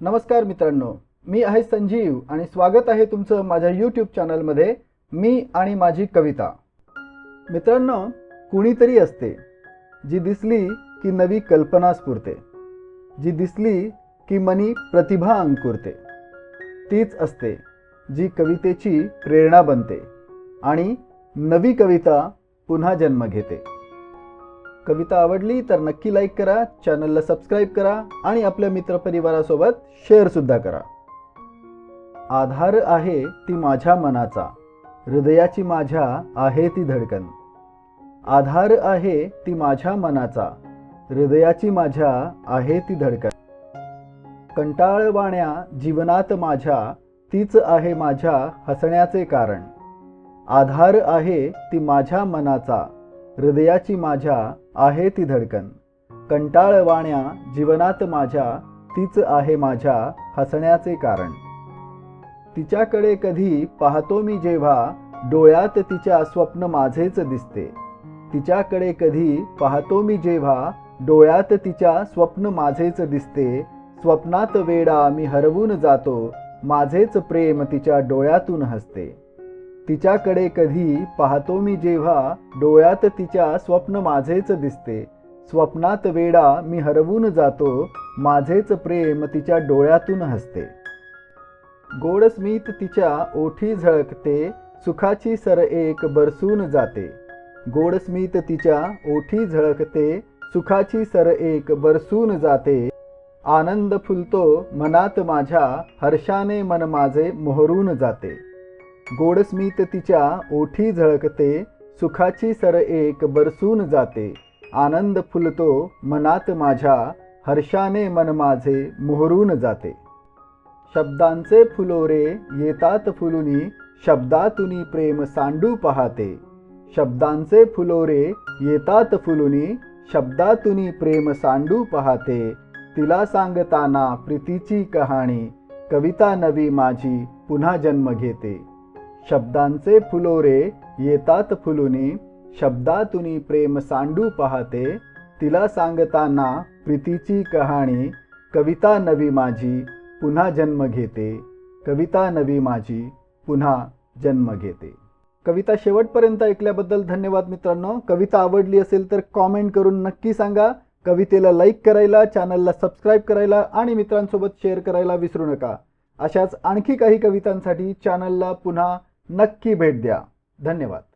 नमस्कार मित्रांनो मी आहे संजीव आणि स्वागत आहे तुमचं माझ्या यूट्यूब चॅनलमध्ये मी आणि माझी कविता. मित्रांनो कुणीतरी असते जी दिसली की नवी कल्पना स्फुरते जी दिसली की मनी प्रतिभा अंकुरते. तीच असते जी कवितेची प्रेरणा बनते आणि नवी कविता पुन्हा जन्म घेते. कविता आवडली तर नक्की लाईक करा चॅनलला सबस्क्राईब करा आणि आपल्या मित्रपरिवारासोबत शेअरसुद्धा करा. आधार आहे ती माझ्या मनाचा हृदयाची माझ्या आहे ती धडकन. आधार आहे ती माझ्या मनाचा हृदयाची माझ्या आहे ती धडकन. कंटाळवाण्या जीवनात माझ्या तीच आहे माझ्या हसण्याचे कारण. आधार आहे ती माझ्या मनाचा हृदयाची माझ्या आहे ती धडकन. कंटाळवाण्या जीवनात माझ्या तीच आहे माझ्या हसण्याचे कारण. तिच्याकडे कधी पाहतो मी जेव्हा डोळ्यात तिच्या स्वप्न माझेच दिसते. तिच्याकडे कधी पाहतो मी जेव्हा डोळ्यात तिच्या स्वप्न माझेच दिसते. स्वप्नात वेडा मी हरवून जातो माझेच प्रेम तिच्या डोळ्यातून हसते. तिच्याकडे कधी पाहतो मी जेव्हा डोळ्यात तिच्या स्वप्न माझेच दिसते. स्वप्नात वेडा मी हरवून जातो माझेच प्रेम तिच्या डोळ्यातून हसते. गोडस्मित तिच्या ओठी झळकते सुखाची सर एक बरसून जाते. गोडस्मित तिच्या ओठी झळकते सुखाची सर एक बरसून जाते. आनंद फुलतो मनात माझ्या हर्षाने मन माझे मोहरून जाते. गोडस्मित तिच्या ओठी झळकते सुखाची सर एक बरसून जाते. आनंद फुलतो मनात माझ्या हर्षाने मन माझे मोहरून जाते. शब्दांचे फुलोरे येतात फुलुनी शब्दातुनी प्रेम सांडू पाहते. शब्दांचे फुलोरे येतात फुलुनी शब्दातुनी प्रेम सांडू पाहते. तिला सांगताना प्रीतीची कहाणी कविता नवी माझी पुन्हा जन्म घेते. शब्दांचे फुलोरे येतात फुलुनी शब्दातुनी प्रेम सांडू पाहते. तिला सांगताना प्रीतीची कहाणी कविता नवी माझी पुन्हा जन्म घेते. कविता नवी माझी पुन्हा जन्म घेते. कविता शेवटपर्यंत ऐकल्याबद्दल धन्यवाद मित्रांनो. कविता आवडली असेल तर कॉमेंट करून नक्की सांगा. कवितेला लाईक करायला चॅनलला सबस्क्राईब करायला आणि मित्रांसोबत शेअर करायला विसरू नका. अशाच आणखी काही कवितांसाठी चॅनलला पुन्हा नक्की भेट द्या. धन्यवाद.